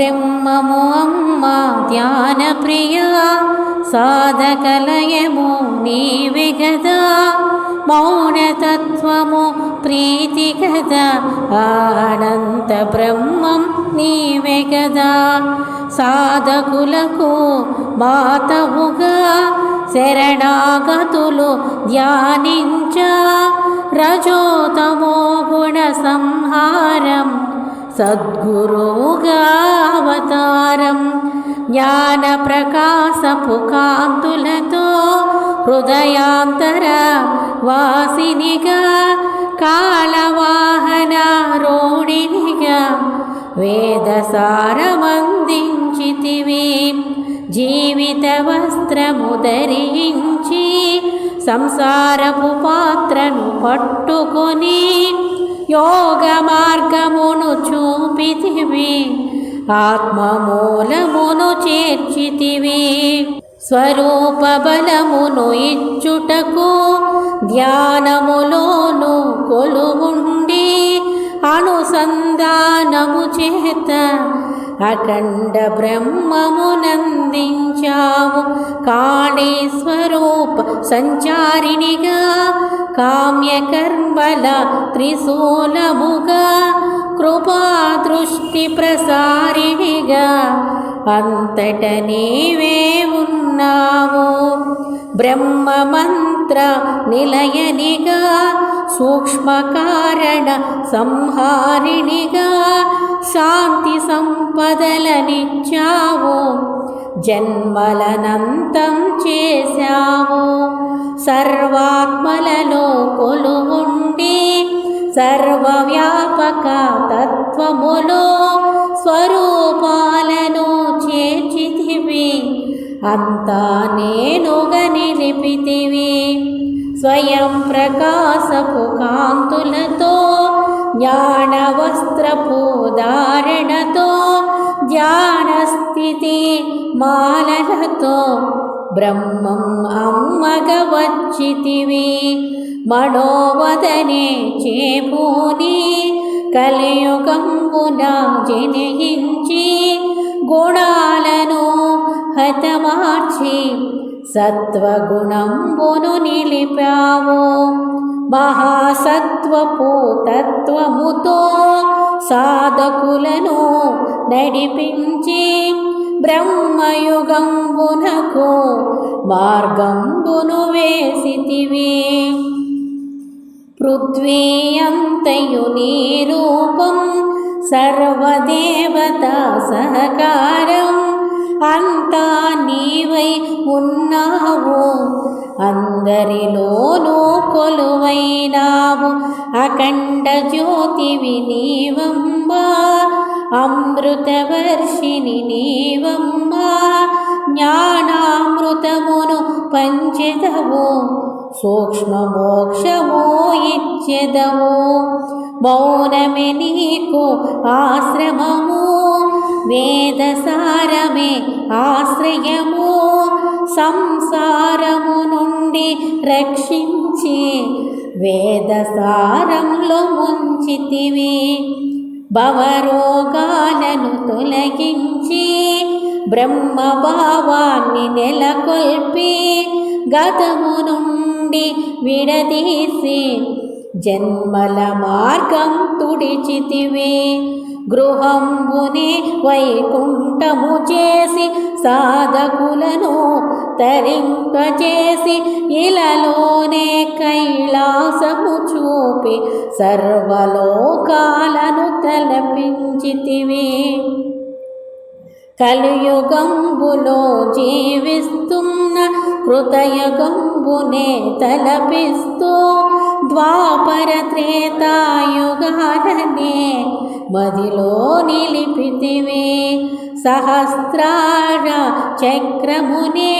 బ్రహ్మము అమ్మ ధ్యాన ప్రియ సాధకలయము నీవే గదా. మౌనతత్వము ప్రీతి కదా ఆనంత బ్రహ్మం నీవే గదా. సాధకులకు మాతవుగా. శరణాగతులు ధ్యానించ. రజోతమో గుణ సంహారం సద్గురువుగావతారం. జ్ఞాన ప్రకాశపు కాంతులతో హృదయాంతర వాసినిగా కాళవాహన రోడినిగా వేదసారమందించితివి. జీవిత వస్త్రము ధరించి సంసారపు పాత్రను పట్టుకొని యోగ మార్గమును చూపితివి ఆత్మమూలమును చేర్చితివి. స్వరూప బలమును ఇచ్చుటకు ధ్యానములోను కొలువుండి అనుసంధానము చేత అఖండ బ్రహ్మమునందించావు కాణే స్వరూప సంచారిణిగా కామ్యకర్మల త్రిశూలముగా కృపా దృష్టి ప్రసారిణిగా అంతట నీవే ఉన్నావు. బ్రహ్మమంత్ర నిలయనిగా సూక్ష్మకారణ సంహారిణిగా శాంతి సంపదలనిచ్చావు జన్మలనంతం చేశావు. సర్వాత్మలలో కొలువుండి సర్వవ్యాపక తత్వములో స్వరూ అంతా నేనుగ నిలిపితివి స్వయం ప్రకాశపు కాంతులతో జ్ఞాన వస్త్రపు ధారణతో ధ్యానస్థితి మాలలతో బ్రహ్మం అమ్మగ వచ్చితివి. మనోవదనే చేపూని కలియుగంబున జనించి గుణాలను హతమార్చి సత్వగుణంబును నిలిపావో. మహాసత్వపు తత్వముతో సాధకులను నడిపించి బ్రహ్మయుగంబునకు మార్గంబును వేసితివి. పృథ్వీయంతయు నీ రూపం సర్వదేవత సహకారం అంతా నీవై ఉన్నావు. అందరిలోనూ కొలువైనావు. అఖండ జ్యోతివి నీవమ్మా. అమృతవర్షిణి నీవమ్మా. జ్ఞానామృతమును పంచెదవు. సూక్ష్మమోక్షము ఇచ్చెదవు. మౌనమే నీకు ఆశ్రమము. వేదసారమే ఆశ్రయము సంసారము నుండి రక్షించి వేదసారంలో ముంచితివి భవరోగాలను తొలగించి బ్రహ్మభావాన్ని నెలకొల్పి గతము నుండి విడదీసి జన్మల మార్గం తుడిచితివి గృహంబుని వైకుంఠము చేసి సాధకులను తరింపచేసి ఇలలోనే కైలాసము చూపి సర్వలోకాలను తలపించితివి. కలియుగంబులో జీవిస్తున్న కృతయుగంబునే తలపిస్తూ ద్వాపర త్రేతాయుగాలనే మదిలో నిలిపితివే సహస్రార చక్రమునే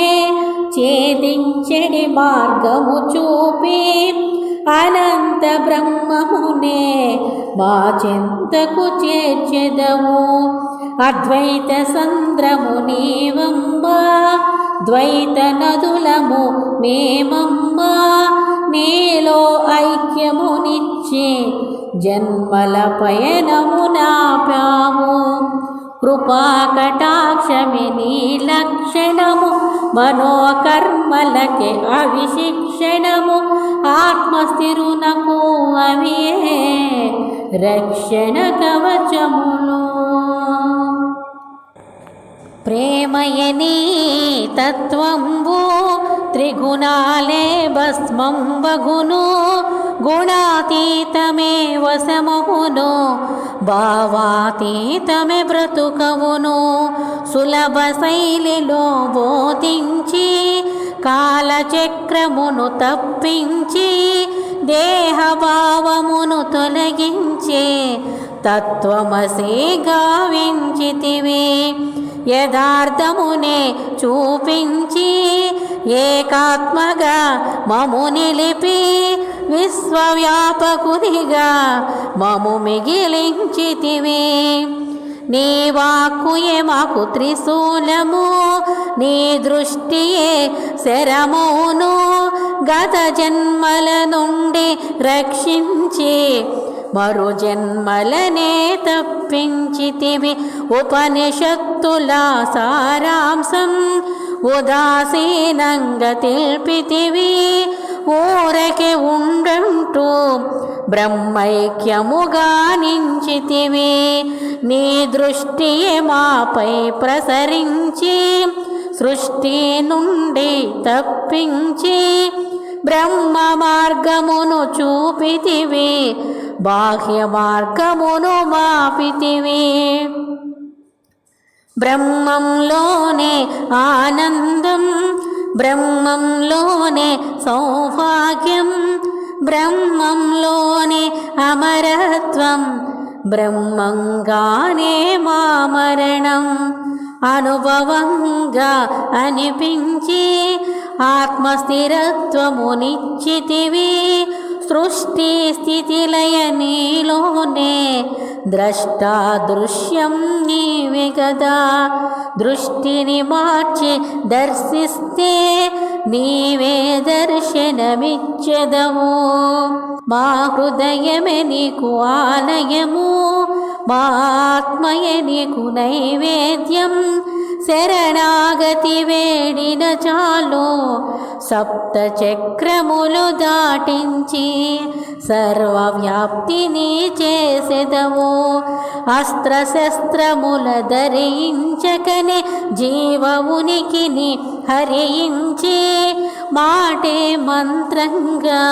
ఛేదించడి మార్గము చూపి అనంత బ్రహ్మమునే మా చింతకు చేర్చెదవు. అద్వైత సంద్రము నీవమ్మా ద్వైత నదులము మేమమ్మా నీలో ఐక్యమునిచ్చే జన్మల పయనమునాపాము. కృపాకటాక్షమి నీ లక్షణము. మనోకర్మలకి అవిశిక్షణము ఆత్మస్థిరునకు అవియే రక్షణ కవచములు ప్రేమయనీ తత్వంబు త్రిగుణాలే భస్మం బగును గుణాతీతమే వశమవును భావాతీతమే బ్రతుకవును. సులభ శైలిలో బోధించి కాలచక్రమును తప్పించి దేహభావమును తొలగించే తత్వమసే గావించితివి. యథార్థమునే చూపించి ఏకాత్మగా మము నిలిపి విశ్వవ్యాపకునిగా మము మిగిలించితివి. నీ వాక్కుయే మాకు త్రిశూలము నీ దృష్టియే శరమును. గత జన్మల నుండి రక్షించి మరు జన్మలనే తప్పించితివి. ఉపనిషత్తుల సారాంశం ఉదాసీనంగా తెలిపితివి ఊరకే ఉండంటూ బ్రహ్మైక్యముగా నించితివి. నీ దృష్టి మాపై ప్రసరించి సృష్టి నుండి తప్పించి బ్రహ్మ మార్గమును చూపితివి బాహ్య మార్గమును మాపితివి. బ్రహ్మంలోనే ఆనందం బ్రహ్మంలోనే సౌభాగ్యం బ్రహ్మంలోనే అమరత్వం బ్రహ్మంగానే మా మరణం. అనుభవంగా అనిపించి ఆత్మస్థిరత్వమునిచ్చితివి సృష్టి స్థితిలయ నీలోనే ద్రష్టా దృశ్యం నీవే కదా. దృష్టిని మార్చి దర్శిస్తే నీవే దర్శనమిచ్చదము మా హృదయమే నీకు ఆలయము మా ఆత్మయే నీకు నైవేద్యం. శరణాగతి వేడిన చాలు సప్త చక్రములు దాటించి సర్వవ్యాప్తిని చేసెదవు అస్త్రశస్త్రముల ధరించకనే జీవ ఉనికిని హరించి మాటే మంత్రంగా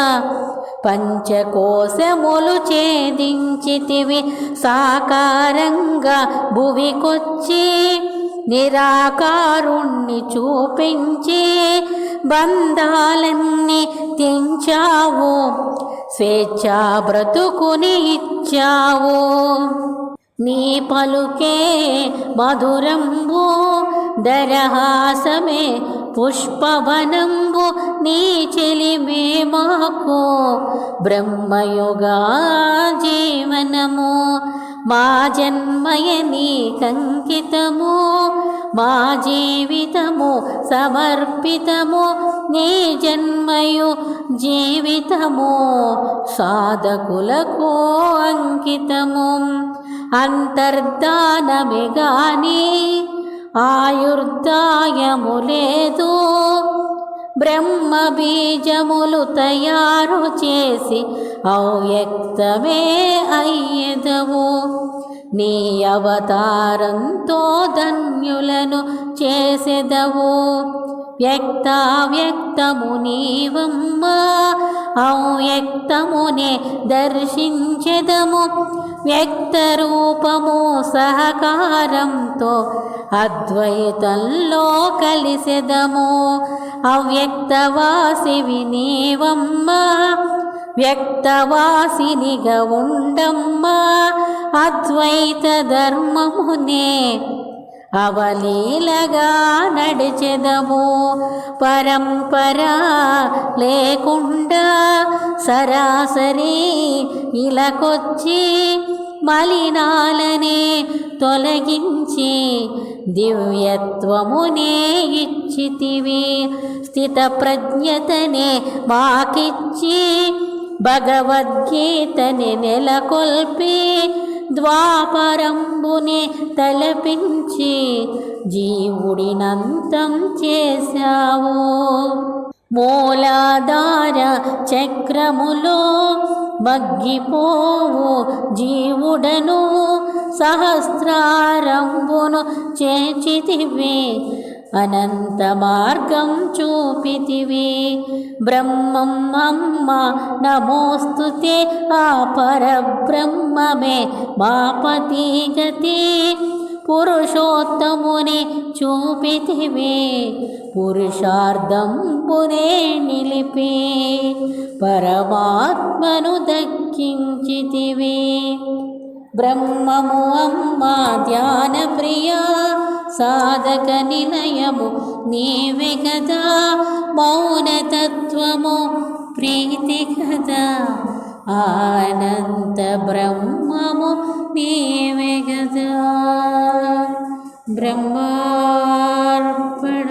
పంచకోశములు ఛేదించితివి సాకారంగా భువికొచ్చి నిరాకారుణ్ణి చూపించే బంధాలన్నీ తెంచావు. స్వేచ్ఛా బ్రతుకుని ఇచ్చావు. నీ పలుకే మధురంబు దరహాసమే పుష్పవనంబు నీ చెలిమే మాకు బ్రహ్మయుగా జీవనము మా జన్మయ నీకంకితము మా జీవితము సమర్పితము నీ జన్మయు జీవితము సాధకులకు అంకితము. అంతర్ధానమే గాని ఆయుర్దాయము లేదు బ్రహ్మ బీజములు తయారు చేసి అవ్యక్తమే అయ్యదవు. నీ అవతారంతో ధన్యులను చేసెదవు. వ్యక్తావ్యక్తము నీవమ్మా అవ్యక్తమునే దర్శించెదము. వ్యక్త రూపము సహకారంతో అద్వైతంలో కలిసెదము. అవ్యక్తవాసివి నీవమ్మా వ్యక్తవాసినిగా ఉండమ్మా? అద్వైత ధర్మమునే అవలీలగా నడిచెదము. పరంపర లేకుండా సరాసరి ఇలాకొచ్చి మలినాలనే తొలగించి దివ్యత్వమునే ఇచ్చితివి. స్థిత ప్రజ్ఞతనే మాకిచ్చి భగవద్గీతని నెలకొల్పి ద్వాపరంబునే తలపించి జీవుడినంతం చేశావు. మూలాధార చక్రములో మగ్గిపోవు జీవుడను సహస్రారంభును చేచితివి అనంత మార్గం చూపితివి. బ్రహ్మం అమ్మ నమోస్తుతే ఆ పరబ్రహ్మమే మాపతి గతి పురుషోత్తముని చూపితివే పురుషార్థంబునే నిలిపే పరమాత్మను దక్కించితివే. బ్రహ్మము అమ్మ ధ్యాన ప్రియా సాధక నిలయము నీవే కదా మౌనతత్వము ప్రీతి కదా. ఆనంద బ్రహ్మము నీవే కదా బ్రహ్మార్పణ